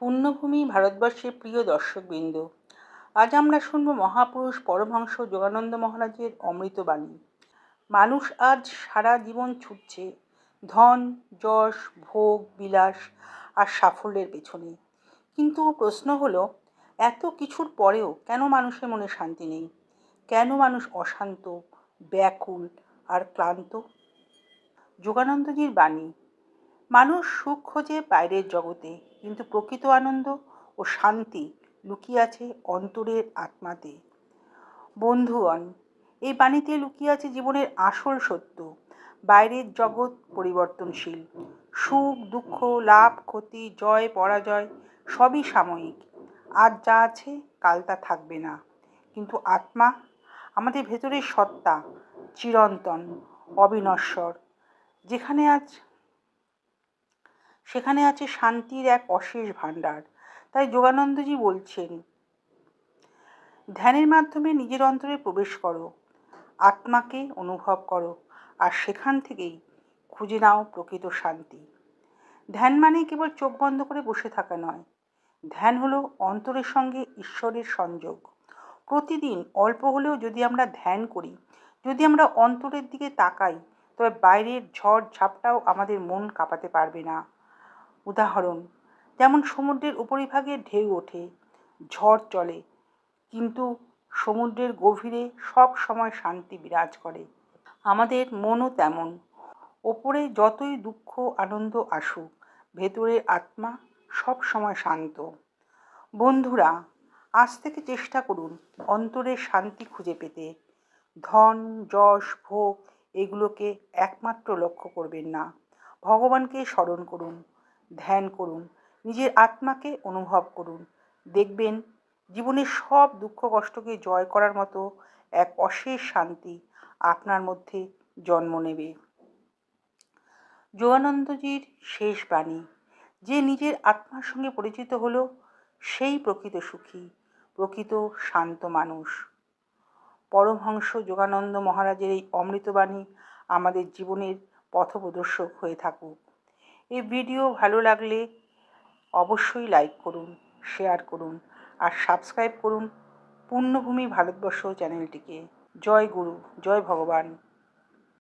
পুণ্যভূমি ভারতবর্ষের প্রিয় দর্শকবৃন্দ। আজ আমরা শুনব মহাপুরুষ পরমহংস যোগানন্দ মহারাজের অমৃতবাণী মানুষ আজ সারা জীবন ছুটছে ধন, যশ, ভোগ, বিলাস আর সাফল্যের পেছনে। কিন্তু প্রশ্ন হলো, এত কিছুর পরেও কেন মানুষের মনে শান্তি নেই? কেন মানুষ অশান্ত, ব্যাকুল আর ক্লান্ত? যোগানন্দজির বাণী, মানুষ সুখ খোঁজে বাইরের জগতে। কিন্তু প্রকৃত আনন্দ ও শান্তি লুকিয়ে আছে অন্তরের আত্মাতে। বন্ধুগণ, এই বাণীতে লুকিয়ে আছে জীবনের আসল সত্য, বাইরের জগৎ পরিবর্তনশীল। সুখ, দুঃখ, লাভ, ক্ষতি, জয়, পরাজয় সবই সাময়িক। আজ যা আছে কাল তা থাকবে না। কিন্তু আত্মা আমাদের ভেতরের সত্তা চিরন্তন, অবিনশ্বর। যেখানে আজ সেখানে আছে শান্তির এক অশেষ ভাণ্ডার। তাই যোগানন্দজি বলছেন, ধ্যানের মাধ্যমে নিজের অন্তরে প্রবেশ করো, আত্মাকে অনুভব করো, আর সেখান থেকেই খুঁজে নাও প্রকৃত শান্তি। ধ্যান মানে কেবল চোখ বন্ধ করে বসে থাকা নয়, ধ্যান হলো অন্তরের সঙ্গে ঈশ্বরের সংযোগ। প্রতিদিন অল্প হলেও যদি আমরা ধ্যান করি, যদি আমরা অন্তরের দিকে তাকাই, তবে বাইরের ঝড় ঝাপটাও আমাদের মন কাঁপাতে পারবে না। উদাহরণ, যেমন সমুদ্রের উপরিভাগে ঢেউ ওঠে, ঝড় চলে, কিন্তু সমুদ্রের গভীরে সব সময় শান্তি বিরাজ করে। আমাদের মনও তেমন। ওপরে যতই দুঃখ, আনন্দ আসুক ভেতরের আত্মা সব সময় শান্ত। বন্ধুরা, আজ থেকে চেষ্টা করুন অন্তরের শান্তি খুঁজে পেতে। ধন, যশ, ভোগ, এগুলোকে একমাত্র লক্ষ্য করবেন না। ভগবানকে স্মরণ করুন। ধ্যান করুন, নিজের আত্মাকে অনুভব করুন। দেখবেন জীবনের সব দুঃখ কষ্টকে জয় করার মতো এক অশেষ শান্তি আপনার মধ্যে জন্ম নেবে। যোগানন্দজির শেষ বাণী, যে নিজের আত্মার সঙ্গে পরিচিত হলো, সেই প্রকৃত সুখী, প্রকৃত শান্ত মানুষ। পরমহংস যোগানন্দ মহারাজের এই অমৃতবাণী আমাদের জীবনের পথপ্রদর্শক হয়ে থাকুক। এই ভিডিও ভালো লাগলে অবশ্যই লাইক করুন শেয়ার করুন আর সাবস্ক্রাইব করুন পূর্ণভূমি ভারতবর্ষ চ্যানেলটিকে। জয় গুরু, জয় ভগবান।